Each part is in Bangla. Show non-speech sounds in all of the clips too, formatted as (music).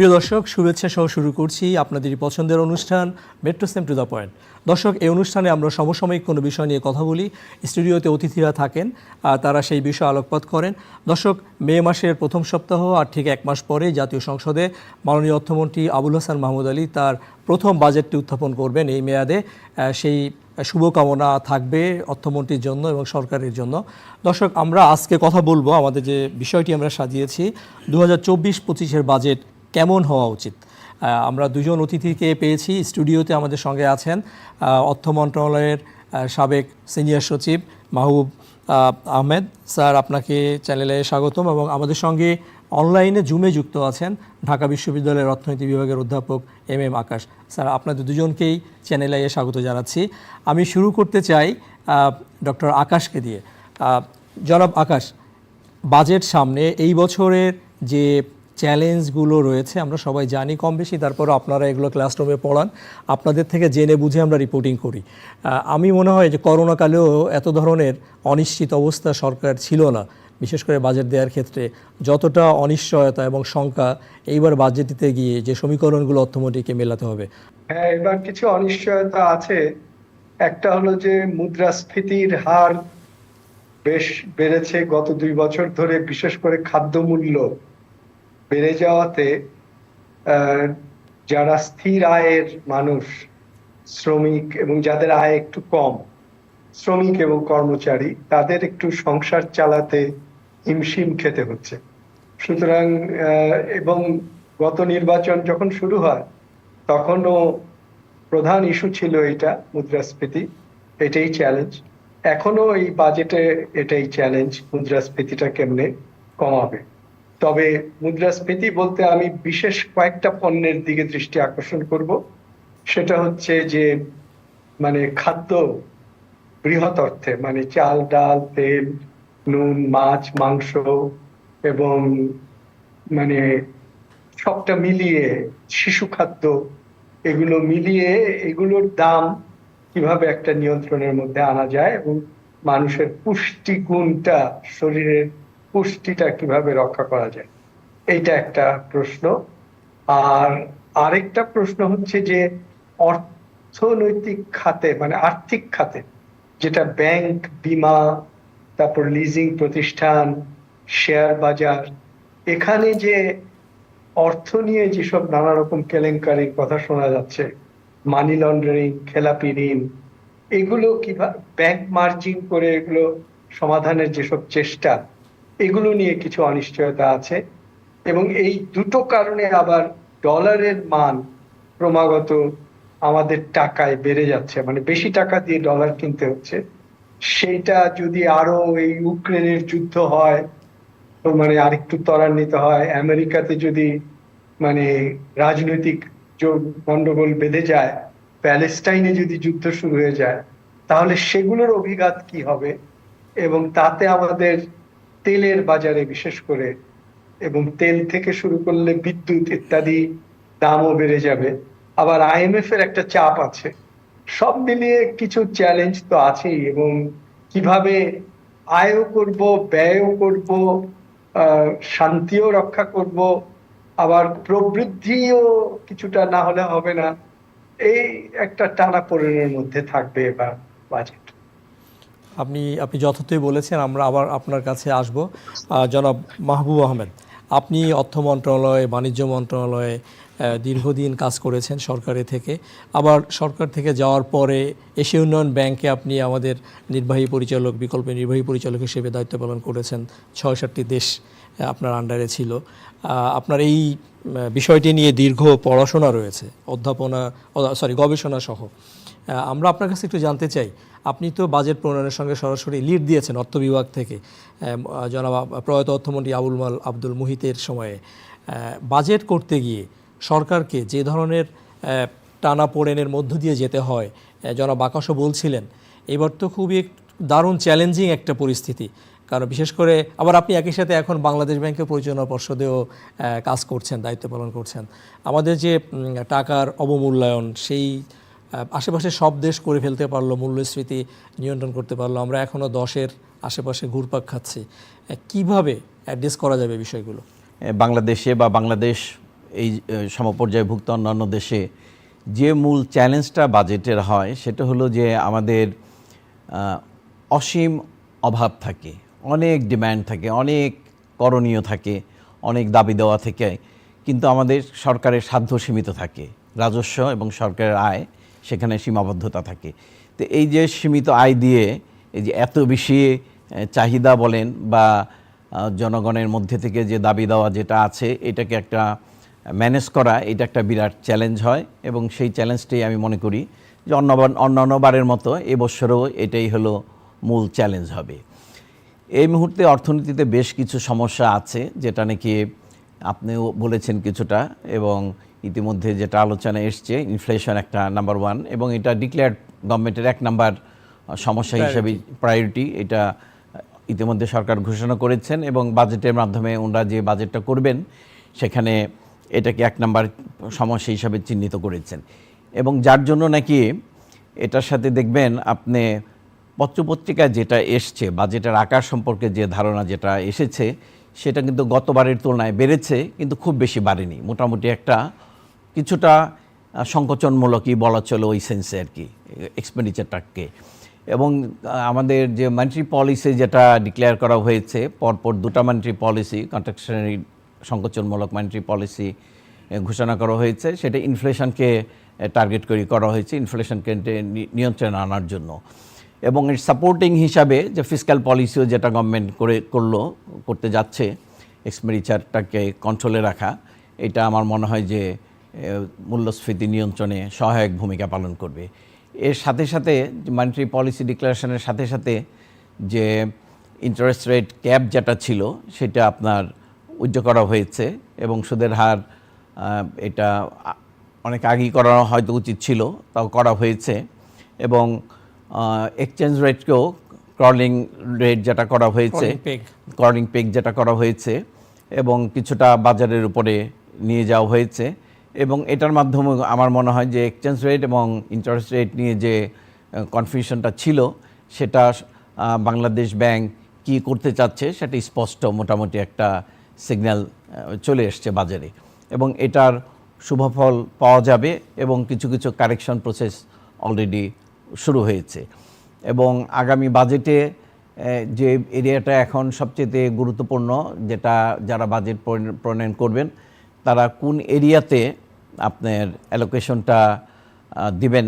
প্রিয় দর্শক, শুভেচ্ছা সহ শুরু করছি আপনাদেরই পছন্দের অনুষ্ঠান metro same to the point দর্শক, এই অনুষ্ঠানে আমরা সমসাময়িক কোনো বিষয় নিয়ে কথা বলি। স্টুডিওতে অতিথিরা থাকেন তারা সেই বিষয়ে আলোকপাত করেন। দর্শক, মে মাসের প্রথম সপ্তাহ আর ঠিক এক মাস পরে জাতীয় সংসদে মাননীয় অর্থমন্ত্রী আবুল হাসান মাহমুদ আলী তার প্রথম বাজেটটি উত্থাপন করবেন এই মেয়াদে। সেই শুভকামনা থাকবে অর্থমন্ত্রীর জন্য এবং সরকারের জন্য। দর্শক, আমরা আজকে কথা বলব আমাদের যে বিষয়টি আমরা সাজিয়েছি দু হাজার চব্বিশ পঁচিশের বাজেট কেমন হওয়া উচিত? আমরা দুজন অতিথিকে পেয়েছি, স্টুডিওতে আমাদের সঙ্গে আছেন অর্থ মন্ত্রণালয়ের সাবেক সিনিয়র সচিব মাহবুব আহমেদ। স্যার, আপনাকে চ্যানেলে স্বাগতম এবং আমাদের সঙ্গে অনলাইনে জুমে যুক্ত আছেন ঢাকা বিশ্ববিদ্যালয়ের অর্থনীতি বিভাগের অধ্যাপক এম এম আকাশ। স্যার, আপনাদের দুজনকেই চ্যানেলে স্বাগত জানাচ্ছি। আমি শুরু করতে চাই ডক্টর আকাশকে দিয়ে। জনাব আকাশ, বাজেট সামনে এই বছরের যে চ্যালেঞ্জগুলো রয়েছে, আমরা সবাই জানি কম বেশি, তারপরও আপনারা এগুলো ক্লাসরুমে পড়ান। আপনাদের থেকে জেনে বুঝে আমরা রিপোর্টিং করি। আমি মনে হয় যে করোনাকালেও এত ধরনের অনিশ্চিত অবস্থা সরকার ছিল না। বিশেষ করে বাজেট দেওয়ার ক্ষেত্রে যতটা অনিশ্চয়তা এবং শঙ্কা, এইবার বাজেট দিতে গিয়ে যে সমীকরণগুলো অর্থমন্ত্রীকে মেলাতে হবে। হ্যাঁ এবার কিছু অনিশ্চয়তা আছে। একটা হলো যে মুদ্রাস্ফীতির হার বেশ বেড়েছে গত দুই বছর ধরে, বিশেষ করে খাদ্যমূল্য। বেড়ে যাওয়াতে যারা স্থির আয়ের মানুষ, শ্রমিক এবং যাদের আয় একটু কম, শ্রমিক এবং কর্মচারী, তাদের একটু সংসার চালাতে হিমশিম খেতে হচ্ছে। সুতরাং এবং গত নির্বাচন যখন শুরু হয়, তখনও প্রধান ইস্যু ছিল এটা মুদ্রাস্ফীতি, এটাই চ্যালেঞ্জ এখনও এই বাজেটে এটাই চ্যালেঞ্জ মুদ্রাস্ফীতিটা কেমনে কমাবে? তবে মুদ্রাস্ফীতি বলতে আমি বিশেষ কয়েকটা পণ্যের দিকে দৃষ্টি আকর্ষণ করব। সেটা হচ্ছে যে মানে খাদ্য বৃহৎ অর্থে মানে চাল, ডাল, তেল, নুন, মাছ, মাংস এবং মানে সবটা মিলিয়ে শিশু খাদ্য, এগুলো মিলিয়ে এগুলোর দাম কীভাবে একটা নিয়ন্ত্রণের মধ্যে আনা যায় এবং মানুষের পুষ্টি গুণটা শরীরের পুষ্টিটা কীভাবে রক্ষা করা যায়? এইটা একটা প্রশ্ন। আর আরেকটা প্রশ্ন হচ্ছে যে অর্থনৈতিক খাতে মানে আর্থিক খাতে, যেটা ব্যাংক, বিমা, তারপর লিজিং প্রতিষ্ঠান শেয়ার বাজার, এখানে যে অর্থ নিয়ে যেসব নানা রকম কেলেঙ্কারির কথা শোনা যাচ্ছে মানি লন্ডারিং খেলাপি ঋণ, এগুলো কীভাবে ব্যাংক মার্জিন করে এগুলো সমাধানের যেসব চেষ্টা এগুলো নিয়ে কিছু অনিশ্চয়তা আছে এবং এই দুটো কারণে আবার ডলারের মান ক্রমাগত আমাদের টাকায় বেড়ে যাচ্ছে। মানে বেশি টাকা দিয়ে ডলার কিনতে হচ্ছে। সেইটা যদি আরও এই ইউক্রেনের যুদ্ধ হয় মানে আরেকটু ত্বরান্বিত হয়, আমেরিকাতে যদি মানে রাজনৈতিক গন্ডগোল বেঁধে যায়, প্যালেস্টাইনে যদি যুদ্ধ শুরু হয়ে যায়, তাহলে সেগুলোর অভিঘাত কি হবে? এবং তাতে আমাদের তেলের বাজারে বিশেষ করে এবং তেল থেকে শুরু করলে বিদ্যুৎ ইত্যাদি দামও বেড়ে যাবে। আবার আইএমএফ এর একটা চাপ আছে। সব মিলিয়ে কিছু চ্যালেঞ্জ তো আছেই এবং কীভাবে আয়ও করব, ব্যয়ও করব শান্তিও রক্ষা করব, আবার প্রবৃদ্ধিও কিছুটা না হলে হবে না, এই একটা টানা মধ্যে থাকবে এবার বাজেট আপনি আপনি যথার্থই বলেছেন, আমরা আবার আপনার কাছে আসব। জনাব মাহবুব আহমেদ, আপনি অর্থ মন্ত্রণালয়, বাণিজ্য মন্ত্রণালয়ে দীর্ঘদিন কাজ করেছেন সরকারে থেকে। আবার সরকার থেকে যাওয়ার পরে এশিয়া উন্নয়ন ব্যাংকে আপনি আমাদের নির্বাহী পরিচালক, বিকল্প নির্বাহী পরিচালক হিসেবে দায়িত্ব পালন করেছেন। ছয় সাতটি দেশ আপনার আন্ডারে ছিল। আপনার এই বিষয়টি নিয়ে দীর্ঘ পড়াশোনা রয়েছে, অধ্যাপনা সরি গবেষণা সহ। আমরা আপনার কাছে একটু জানতে চাই। আপনি তো বাজেট প্রণয়নের সঙ্গে সরাসরি লিড দিয়েছেন অর্থ বিভাগ থেকে। জনাব প্রয়াত অর্থমন্ত্রী আবুল মাল আব্দুল মুহিতের সময়ে। বাজেট করতে গিয়ে সরকারকে যে ধরনের টানা পোড়েনের মধ্য দিয়ে যেতে হয় জনাব আকাশও বলছিলেন, এবার তো খুবই দারুণ চ্যালেঞ্জিং একটা পরিস্থিতি। কারণ বিশেষ করে আবার আপনি একই সাথে এখন বাংলাদেশ ব্যাংকের পরিচালনা পর্ষদেও কাজ করছেন, দায়িত্ব পালন করছেন। আমাদের যে টাকার অবমূল্যায়ন, সেই আশেপাশে সব দেশ করে ফেলতে পারল, মূল্যস্ফীতি নিয়ন্ত্রণ করতে পারল। আমরা এখনও দশের আশেপাশে ঘুরপাক খাচ্ছি। কীভাবে অ্যাড্রেস করা যাবে বিষয়গুলো? বাংলাদেশে বা বাংলাদেশ এই সমপর্যায়ভুক্ত অন্যান্য দেশে যে মূল চ্যালেঞ্জটা বাজেটের হয়, সেটা হলো যে আমাদের অসীম অভাব থাকে, অনেক ডিম্যান্ড থাকে, অনেক করণীয় থাকে, অনেক দাবি দেওয়া থেকে, কিন্তু আমাদের সরকারের সাধ্য সীমিত থাকে। রাজস্ব এবং সরকারের আয় সেখানে সীমাবদ্ধতা থাকে। তো এই যে সীমিত আয় দিয়ে এই যে এত বেশি চাহিদা বলেন বা জনগণের মধ্যে থেকে যে দাবি দেওয়া যেটা আছে, এটাকে একটা ম্যানেজ করা, এটা একটা বিরাট চ্যালেঞ্জ হয় এবং সেই চ্যালেঞ্জটাই আমি মনে করি যে অন্যবার অন্যান্যবারের মতো এবছরও এটাই হলো মূল চ্যালেঞ্জ হবে। এই মুহূর্তে অর্থনীতিতে বেশ কিছু সমস্যা আছে, যেটা নাকি আপনিও বলেছেন কিছুটা এবং ইতিমধ্যে যেটা আলোচনা এসছে ইনফ্লেশন একটা নাম্বার ওয়ান এবং এটা ডিক্লেয়ার্ড গভর্নমেন্টের এক নাম্বার সমস্যা হিসেবে প্রায়োরিটি এটা ইতিমধ্যে সরকার ঘোষণা করেছেন এবং বাজেটের মাধ্যমে ওনারা যে বাজেটটা করবেন সেখানে এটাকে এক নাম্বার সমস্যা হিসাবে চিহ্নিত করেছেন। এবং যার জন্য নাকি এটার সাথে দেখবেন আপনি পত্রপত্রিকায় যেটা এসছে বাজেটের আকার সম্পর্কে যে ধারণা যেটা এসেছে সেটা কিন্তু গতবারের তুলনায় বেড়েছে কিন্তু খুব বেশি বাড়েনি। মোটামুটি একটা কিছুটা সংকোচনমূলকই বলা চলে ওই সেন্সে আর কি এক্সপেন্ডিচারটাকে এবং আমাদের যে মান্ট্রি পলিসি যেটা ডিক্লেয়ার করা হয়েছে, পরপর দুটা মান্ট্রি পলিসি কন্ট্রাকশনারি সংকোচনমূলক মান্ট্রি পলিসি ঘোষণা করা হয়েছে। সেটা ইনফ্লেশনকে টার্গেট করে করা হয়েছে ইনফ্লেশনকে নিয়ন্ত্রণে আনার জন্য। এবং এর সাপোর্টিং হিসাবে যে ফিসক্যাল পলিসিও যেটা গভর্নমেন্ট করে, করল, করতে যাচ্ছে এক্সপেন্ডিচারটাকে কন্ট্রোলে রাখা, এটা আমার মনে হয় যে মূল্যস্ফীতি নিয়ন্ত্রণে সহায়ক ভূমিকা পালন করবে এর সাথে সাথে মানিটারি পলিসি ডিক্লারেশনের সাথে সাথে যে ইন্টারেস্ট রেট ক্যাপ যেটা ছিল সেটা আপনার উজ্জ করা হয়েছে এবং সুদের হার এটা অনেক আগেই করা হয়তো উচিত ছিল তাও করা হয়েছে এবং এক্সচেঞ্জ রেটকেও ক্রলিং রেট যেটা করা হয়েছে peg। পেক যেটা করা হয়েছে এবং কিছুটা বাজারের উপরে নিয়ে যাওয়া হয়েছে এবং এটার মাধ্যমে আমার মনে হয় যে এক্সচেঞ্জ রেট এবং ইন্টারেস্ট রেট নিয়ে যে কনফিউশনটা ছিল, সেটা বাংলাদেশ ব্যাংক কি করতে চাচ্ছে সেটা স্পষ্ট মোটামুটি একটা সিগন্যাল চলে এসছে বাজারে। এবং এটার শুভফল পাওয়া যাবে এবং কিছু কিছু কারেকশন প্রসেস অলরেডি শুরু হয়েছে। এবং আগামী বাজেটে যে এরিয়াটা এখন সবচেয়ে গুরুত্বপূর্ণ, যেটা যারা বাজেট প্রণ- প্রণয়ন করবেন তারা কোন এরিয়াতে আপনার অ্যালোকেশনটা দিবেন?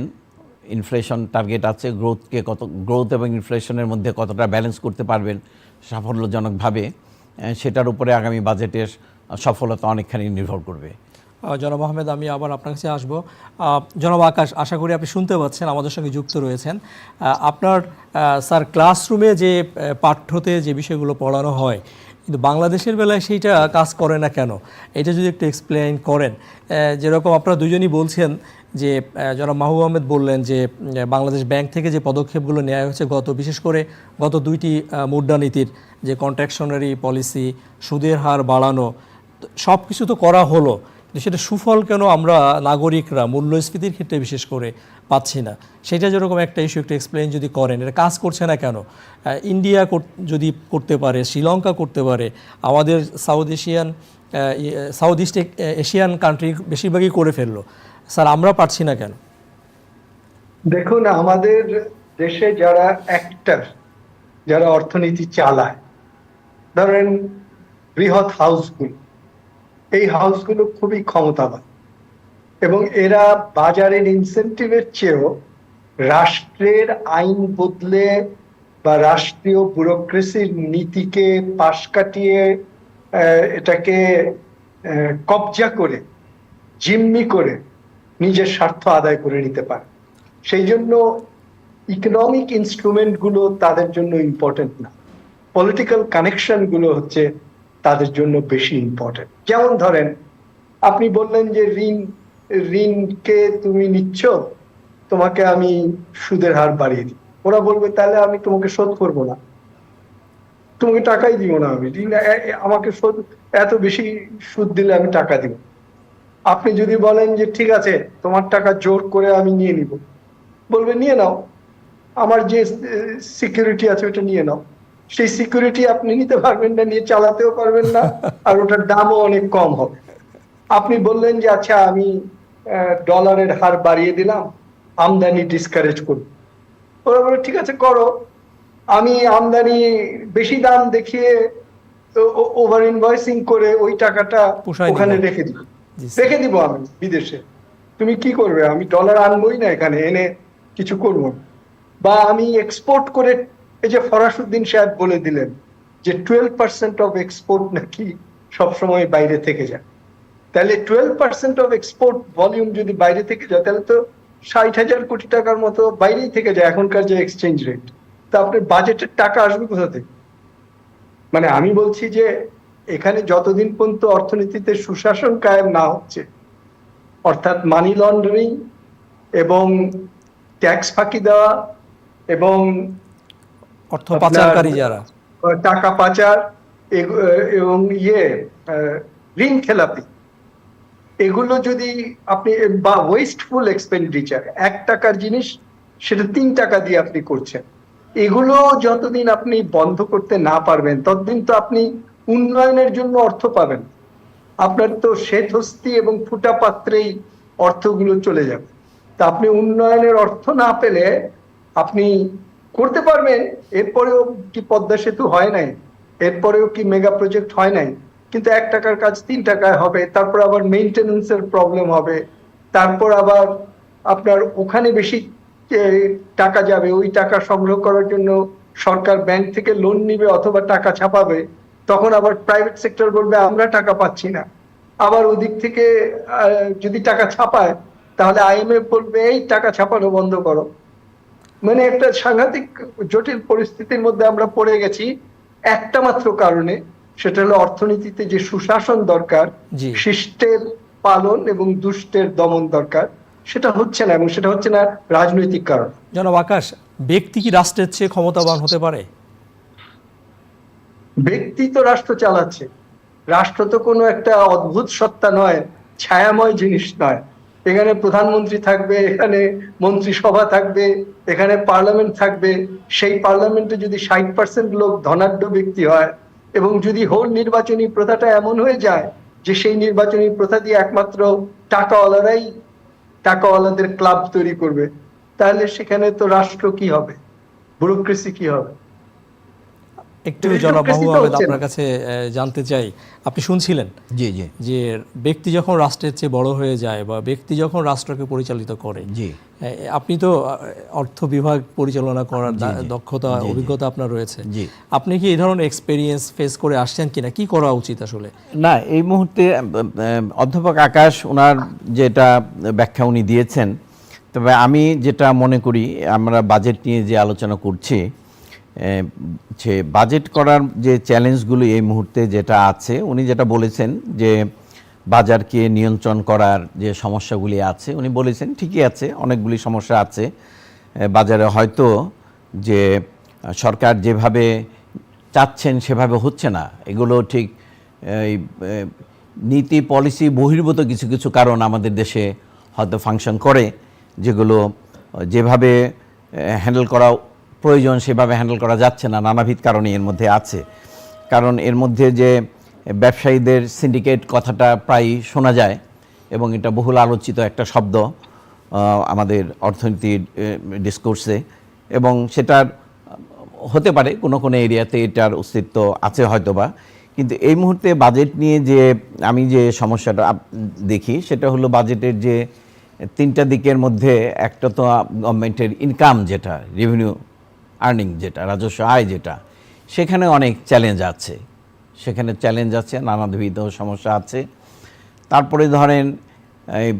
ইনফ্লেশন টার্গেট আছে গ্রোথকে কত গ্রোথ এবং ইনফ্লেশনের মধ্যে কতটা ব্যালেন্স করতে পারবেন সাফল্যজনকভাবে সেটার উপরে আগামী বাজেটের সফলতা অনেকখানি নির্ভর করবে। জনাব আহমেদ, আমি আবার আপনার কাছে আসব। জনাব আকাশ, আশা করি আপনি শুনতে পাচ্ছেন, আমাদের সঙ্গে যুক্ত রয়েছেন। আপনার স্যার ক্লাসরুমে যে পাঠ্যতে যে বিষয়গুলো পড়ানো হয় কিন্তু বাংলাদেশের বেলায় সেইটা কাজ করে না কেন? এটা যদি একটু এক্সপ্লেন করেন। যেরকম আপনারা দুজনই বলছেন যে যারা মাহবুব আহমেদ বললেন যে বাংলাদেশ ব্যাংক থেকে যে পদক্ষেপগুলো নেওয়া হয়েছে গত, বিশেষ করে গত দুইটি মুদ্রানীতির যে কন্ট্রাকশনারি পলিসি সুদের হার বাড়ানো সব কিছু তো করা হলো। সেটা সুফল কেন আমরা নাগরিকরা মূল্যস্ফীতির ক্ষেত্রে বিশেষ করে পাচ্ছি না? সেটা যেরকম একটা ইস্যু একটু এক্সপ্লেন যদি করেন, এটা কাজ করছে না কেন? ইন্ডিয়া যদি করতে পারে, শ্রীলঙ্কা করতে পারে, আমাদের south Asian south east Asian country বেশিরভাগই করে ফেলল। স্যার, আমরা পারছি না কেন? দেখুন, আমাদের দেশে যারা অ্যাক্টর যারা অর্থনীতি চালায়, ধরেন বৃহৎ হাউসগুলো এই হাউসগুলো খুবই ক্ষমতাবান। এবং এরা বাজারের ইনসেন্টিভের চেয়েও রাষ্ট্রের আইন বদলে বা রাষ্ট্রীয় ব্যুরোক্রেসির নীতিকে পাশ কাটিয়ে এটাকে কবজা করে, জিম্মি করে নিজের স্বার্থ আদায় করে নিতে পারে। সেই জন্য ইকোনমিক ইনস্ট্রুমেন্টগুলো তাদের জন্য ইম্পর্টেন্ট না। পলিটিক্যাল কানেকশনগুলো হচ্ছে তাদের জন্য বেশি ইম্পর্টেন্ট যেমন ধরেন, আপনি বললেন যে ঋণ, ঋণকে তুমি নিচ্ছ, তোমাকে আমি সুদের হার বাড়িয়ে দিই। ওরা বলবে, তাহলে আমি তোমাকে শোধ করব না। তোমাকে টাকাই দিব না আমি। ঋণ আমাকে শোধ, এত বেশি সুদ দিলে আমি টাকা দিব। আপনি যদি বলেন যে, ঠিক আছে, তোমার টাকা জোর করে আমি নিয়ে নিব। বলবে, নিয়ে নাও। আমার যে সিকিউরিটি আছে ওটা নিয়ে নাও। সেই সিকিউরিটি আপনি নিতে পারবেন না নিয়ে চালাতেও পারবেন না (laughs) আর ওটার দামও অনেক কম হবে। আপনি বললেন যে আচ্ছা আমি ডলারের হার বাড়িয়ে দিলাম আমদানি ডিসকারেজ করব ওরা বলে ঠিক আছে করো। আমি আমদানি বেশি দাম দেখিয়ে ওভার ইনভয়েসিং করে ওই টাকাটা ওখানে রেখে দিব রেখে দিব আমি বিদেশে। তুমি কি করবে? আমি ডলার আনবোই না এখানে এনে কিছু করব বা আমি এক্সপোর্ট করে এই যে ফরাসুদ্দিন সাহেব বলে দিলেন যে টুয়েলভ পার্সেন্ট অফ এক্সপোর্ট নাকি সবসময় বাইরে থেকে যায়। তাহলে twelve percent of export volume যদি বাইরে থেকে যায়, তাহলে তো ষাট হাজার কোটি টাকার মতো বাইরেই থেকে যায় এখনকার যে এক্সচেঞ্জ রেট তা আপনার বাজেটের টাকা আসবে কোথা থেকে? মানে আমি বলছি যে এখানে যতদিন পর্যন্ত অর্থনীতিতে সুশাসন কায়েম না হচ্ছে, অর্থাৎ মানি লন্ডারিং এবং ট্যাক্স ফাঁকি দেওয়া এবং অর্থ পাচারকারী যারা। টাকা পাচার এবং ইয়ে ঋণ খেলাপি। এগুলো যদি আপনি বা ওয়েস্টফুল এক্সপেন্ডিচার এক টাকার জিনিস সেটা তিন টাকা দিয়ে আপনি করছেন। এগুলো যতদিন আপনি বন্ধ করতে না পারবেন ততদিন তো আপনি উন্নয়নের জন্য অর্থ পাবেন। আপনার তো শ্বেতহস্তি এবং ফুটা পাত্রেই অর্থগুলো চলে যাবে। তা আপনি উন্নয়নের অর্থ না পেলে আপনি করতে পারবেন, এরপরেও কি পদ্মা সেতু হয় নাই, এরপরেও কি মেগা প্রজেক্ট হয় নাই, কিন্তু এক টাকার কাজ তিন টাকায় হবে, তারপর আবার মেইনটেনেন্সের প্রবলেম হবে, তারপর আবার আপনার ওখানে বেশি টাকা যাবে, ওই টাকা সংগ্রহ করার জন্য সরকার ব্যাংক থেকে লোন নিবে অথবা টাকা ছাপাবে, তখন আবার প্রাইভেট সেক্টর বলবে, আমরা টাকা পাচ্ছি না। আবার ওদিক থেকে যদি টাকা ছাপায়, তাহলে আইএমএফ বলবে, এই টাকা ছাপানো বন্ধ করো। মানে একটা সাংঘাতিক জটিল পরিস্থিতির মধ্যে আমরা পড়ে গেছি একটা মাত্র কারণে সেটা হলো অর্থনীতিতে যে সুশাসন দরকার। শিষ্টের পালন এবং দুষ্টের দমন দরকার সেটা হচ্ছে না এবং সেটা হচ্ছে না রাজনৈতিক কারণ। জনাব আকাশ ব্যক্তি কি রাষ্ট্রের চেয়ে ক্ষমতাবান হতে পারে? ব্যক্তি তো রাষ্ট্র চালাচ্ছে। রাষ্ট্র তো কোনো একটা অদ্ভুত সত্তা নয় ছায়াময় জিনিস নয়। এখানে প্রধানমন্ত্রী থাকবে, এখানে মন্ত্রিসভা থাকবে, এখানে পার্লামেন্ট থাকবে। সেই পার্লামেন্টে যদি ষাট পার্সেন্ট লোক ধনাঢ্য ব্যক্তি হয় এবং যদি হোল নির্বাচনী প্রথাটা এমন হয়ে যায় যে সেই নির্বাচনী প্রথা দিয়ে একমাত্র টাকাওয়ালারাই টাকাওয়ালাদের ক্লাব তৈরি করবে, তাহলে সেখানে তো রাষ্ট্র কি হবে? ব্যুরোক্রেসি কি হবে? একটু Meritocracy জনাব মাহবুব আহমেদ হচ্ছে না। আপনার কাছে জানতে চাই। আপনি শুনছিলেন? জি জি। যে ব্যক্তি যখন রাষ্ট্রের চেয়ে বড় হয়ে যায় বা ব্যক্তি যখন রাষ্ট্রকে পরিচালিত করে জি। আপনি তো অর্থ বিভাগ পরিচালনা করার দক্ষতা অভিজ্ঞতা আপনার রয়েছে। জি। আপনি কি এই ধরনের এক্সপেরিয়েন্স ফেস করে আসছেন কিনা? কি করা উচিত আসলে? না এই মুহূর্তে অধ্যাপক আকাশ ওনার যেটা ব্যাখ্যা উনি দিয়েছেন তবে আমি যেটা মনে করি আমরা বাজেট নিয়ে যে আলোচনা করছি যে বাজেট করার যে চ্যালেঞ্জগুলো এই মুহূর্তে যেটা আছে, উনি যেটা বলেছেন যে বাজারকে নিয়ন্ত্রণ করার যে সমস্যাগুলি আছে, উনি বলেছেন ঠিকই আছে, অনেকগুলি সমস্যা আছে। বাজারে হয়তো যে সরকার যেভাবে চাচ্ছেন সেভাবে হচ্ছে না। এগুলো ঠিক এই নীতি পলিসি বহির্ভূত কিছু কিছু কারণ আমাদের দেশে হয়তো ফাংশন করে, যেগুলো যেভাবে হ্যান্ডেল করা প্রয়োজন সেভাবে হ্যান্ডেল করা যাচ্ছে না, নানাবিধ কারণে এর মধ্যে আছে। কারণ এর মধ্যে যে ব্যবসায়ীদের সিন্ডিকেট কথাটা প্রায় শোনা যায় এবং এটা বহুল আলোচিত একটা শব্দ আমাদের অর্থনীতির ডিসকোর্সে এবং সেটার, হতে পারে কোনো কোনো এরিয়াতে এটার অস্তিত্ব আছে হয়তোবা। কিন্তু এই মুহূর্তে বাজেট নিয়ে যে আমি যে সমস্যাটা দেখি সেটা হলো বাজেটের যে তিনটা দিকের মধ্যে একটা তো গভর্নমেন্টের ইনকাম যেটা রেভিনিউ আর্নিং যেটা, রাজস্ব আয় যেটা, সেখানে অনেক চ্যালেঞ্জ আছে। সেখানে চ্যালেঞ্জ আছে, নানাবিধ সমস্যা আছে। তারপরে ধরেন, এই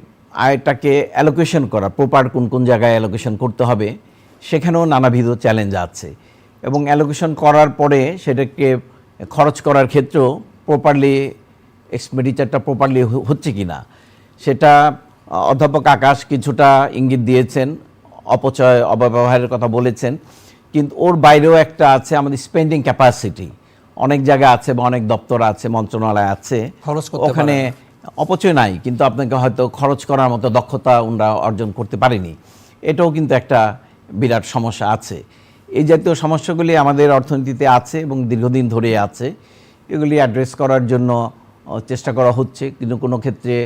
আয়টাকে অ্যালোকেশন করা প্রপার কোন কোন জায়গায় অ্যালোকেশন করতে হবে, সেখানেও নানাবিধ চ্যালেঞ্জ আছে। এবং অ্যালোকেশন করার পরে সেটাকে খরচ করার ক্ষেত্রেও প্রপারলি এক্সপেন্ডিচারটা প্রপারলি হচ্ছে কি না সেটা অধ্যাপক আকাশ কিছুটা ইঙ্গিত দিয়েছেন, অপচয় অপব্যবহারের কথা বলেছেন। কিন্তু ওর বাইরেও একটা আছে আমাদের স্পেন্ডিং ক্যাপাসিটি অনেক জায়গা আছে বা অনেক দপ্তর আছে মন্ত্রণালয় আছে। খরচ ওখানে অপচয় নাই কিন্তু আপনাকে হয়তো খরচ করার মতো দক্ষতা ওনারা অর্জন করতে পারেনি। এটাও কিন্তু একটা বিরাট সমস্যা আছে। এই জাতীয় সমস্যাগুলি আমাদের অর্থনীতিতে আছে এবং দীর্ঘদিন ধরে আছে। এগুলি অ্যাড্রেস করার জন্য চেষ্টা করা হচ্ছে। কিন্তু কোনো ক্ষেত্রে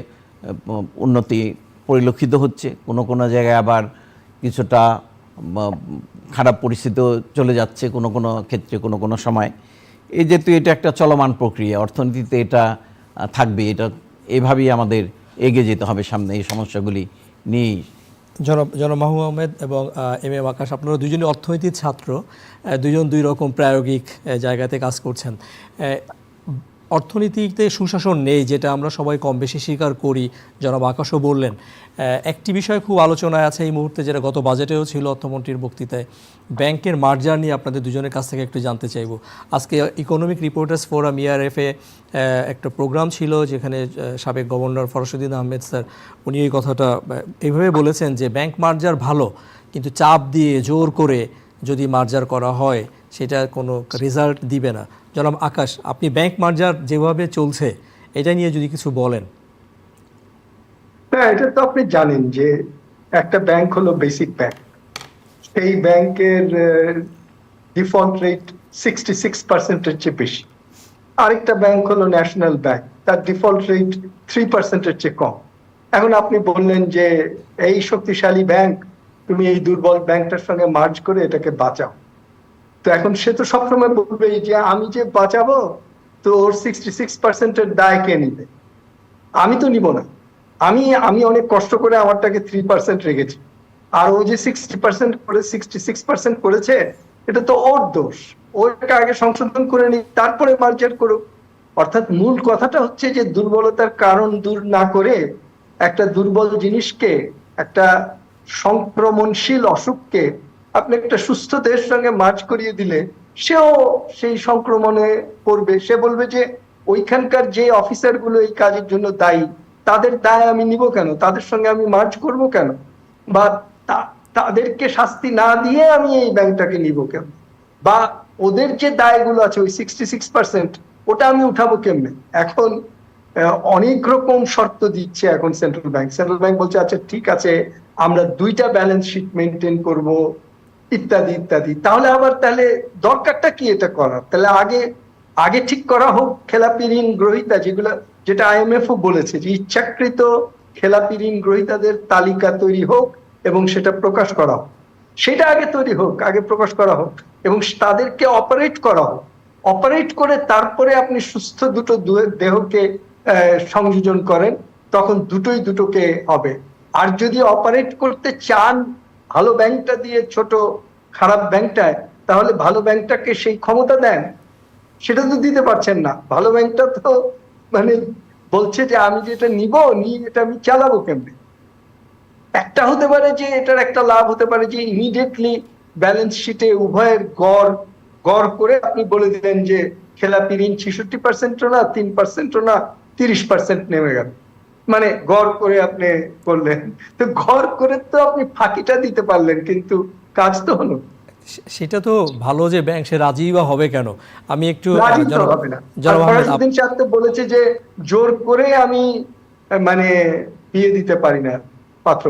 উন্নতি পরিলক্ষিত হচ্ছে। কোনো কোনো জায়গায় আবার কিছুটা খারাপ পরিস্থিতিও চলে যাচ্ছে কোনো কোনো ক্ষেত্রে, কোনো কোনো সময়। এই যেহেতু এটা একটা চলমান প্রক্রিয়া, অর্থনীতিতে এটা থাকবে, এটা এভাবেই আমাদের এগিয়ে যেতে হবে সামনে এই সমস্যাগুলি নিয়েই। জনাব জনাব মাহবুব আহমেদ এবং এম এম আকাশ আপনারা দুজনই অর্থনীতির ছাত্র দুজন দুই রকম প্রায়োগিক জায়গাতে কাজ করছেন। অর্থনীতিতে সুশাসন নেই, যেটা আমরা সবাই কম বেশি স্বীকার করি, জনাব আকাশও বললেন। একটি বিষয় খুব আলোচনায় আছে এই মুহূর্তে, যেটা গত বাজেটেও ছিল অর্থমন্ত্রীর বক্তৃতায়। ব্যাংকের মার্জার নিয়ে আপনাদের দুজনের কাছ থেকে একটু জানতে চাইব। আজকে ইকোনমিক রিপোর্টার্স ফোরাম ইআরএফে একটা প্রোগ্রাম ছিল যেখানে সাবেক গভর্নর ফরসুদ্দিন আহমেদ স্যার, উনি এই কথাটা এইভাবে বলেছেন যে ব্যাংক মার্জার ভালো, কিন্তু চাপ দিয়ে জোর করে যদি মার্জার করা হয়, সেটা কোনো রেজাল্ট দিবে না। জনাব আকাশ, আপনি ব্যাংক মার্জার যেভাবে চলছে, এটা নিয়ে যদি কিছু বলেন। হ্যাঁ এটা তো আপনি জানেন যে একটা ব্যাংক হলো বেসিক ব্যাংক এই ব্যাংকের ডিফল্ট রেট সিক্সটি সিক্স পার্সেন্টের চেয়ে বেশি। আরেকটা ব্যাংক হলো ন্যাশনাল ব্যাংক তার ডিফল্ট রেট থ্রি পার্সেন্টের চেয়ে কম। এখন আপনি বললেন যে, এই শক্তিশালী ব্যাংক তুমি এই দুর্বল ব্যাংকটার সঙ্গে মার্জ করে এটাকে বাঁচাও। তো এখন সে তো সবসময় বলবে যে আমি যে বাঁচাবো, তো ওর সিক্সটি সিক্স পার্সেন্টের দায় কে নিবে? আমি তো নিব না। আমি আমি অনেক কষ্ট করে আমারটাকে থ্রি পার্সেন্ট রেখেছি। আর ও যে সিক্সটি পার্সেন্ট করে সিক্সটি সিক্স পার্সেন্ট করেছে, এটা তো ওর দোষ। ওটাকে আগে সংশোধন করে নি তারপরে মার্জার করুক। অর্থাৎ মূল কথাটা হচ্ছে যে দুর্বলতার কারণ দূর না করে একটা দুর্বল জিনিসকে, একটা সংক্রমণশীল অসুখকে আপনি একটা সুস্থ দেহের সঙ্গে মার্চ করিয়ে দিলে, সেও সেই সংক্রমণে পড়বে। সে বলবে যে, ওইখানকার যে অফিসারগুলো এই কাজের জন্য দায়ী, তাদের দায় আমি নিব কেন? তাদের সঙ্গে আমি মার্চ করব কেন? বা তাদেরকে শাস্তি না দিয়ে আমি এই ব্যাংকটাকে নিব কেন? বা ওদের যে দায়গুলো আছে, ওই সিক্সটি সিক্স পার্সেন্ট ওটা আমি উঠাবো কেমনে? এখন অনেক রকম শর্ত দিচ্ছে এখন সেন্ট্রাল ব্যাংক সেন্ট্রাল ব্যাংক বলছে আচ্ছা ঠিক আছে, আমরা দুইটা ব্যালেন্স শিট মেনটেন করব ইত্যাদি ইত্যাদি। তাহলে আবার তাহলে দরকারটা কি এটা করার? তাহলে আগে আগে ঠিক করা হোক খেলাপি ঋণ গ্রহীতা যেগুলো, যেটা আইএমএফ বলেছে যে ইচ্ছাকৃত খেলাপি ঋণ গ্রহীতাদের তালিকা তৈরি হোক এবং সেটা প্রকাশ করা হোক। সেটা আগে তৈরি হোক, আগে প্রকাশ করা হোক এবং তাদেরকে অপারেট করা হোক। অপারেট করে তারপরে আপনি সুস্থ দুটো দেহকে সংযোজন করেন, তখন দুটোই দুটোকে হবে। আর যদি অপারেট করতে চান ভালো ব্যাংকটা দিয়ে ছোট খারাপ ব্যাংকটায়, তাহলে ভালো ব্যাংকটাকে সেই ক্ষমতা দেন। সেটা তো দিতে পারছেন না। ভালো ব্যাংকটা তো মানে বলছে যে আমি যেটা নিব, নিয়ে এটা আমি চালাবো কেমনে? একটা হতে পারে যে এটার একটা লাভ হতে পারে যে ইমিডিয়েটলি ব্যালেন্স শিটে উভয়ের গড় গড় করে আপনি বলে দিলেন যে খেলাপি ঋণ ছেষট্টি পার্সেন্টও না, তিন পার্সেন্টও না, তিরিশ পার্সেন্ট নেমে গেল। মানে গড় করে আপনি করলেন। তো গড় করে তো আপনি ফাঁকিটা দিতে পারলেন কিন্তু কাজ তো হলো। সেটা তো ভালো যে ব্যাংক সে রাজি বা হবে কেন? আমি একটু বলেছে যে জোর করে আমি মানে বিয়ে দিতে পারি না পাত্র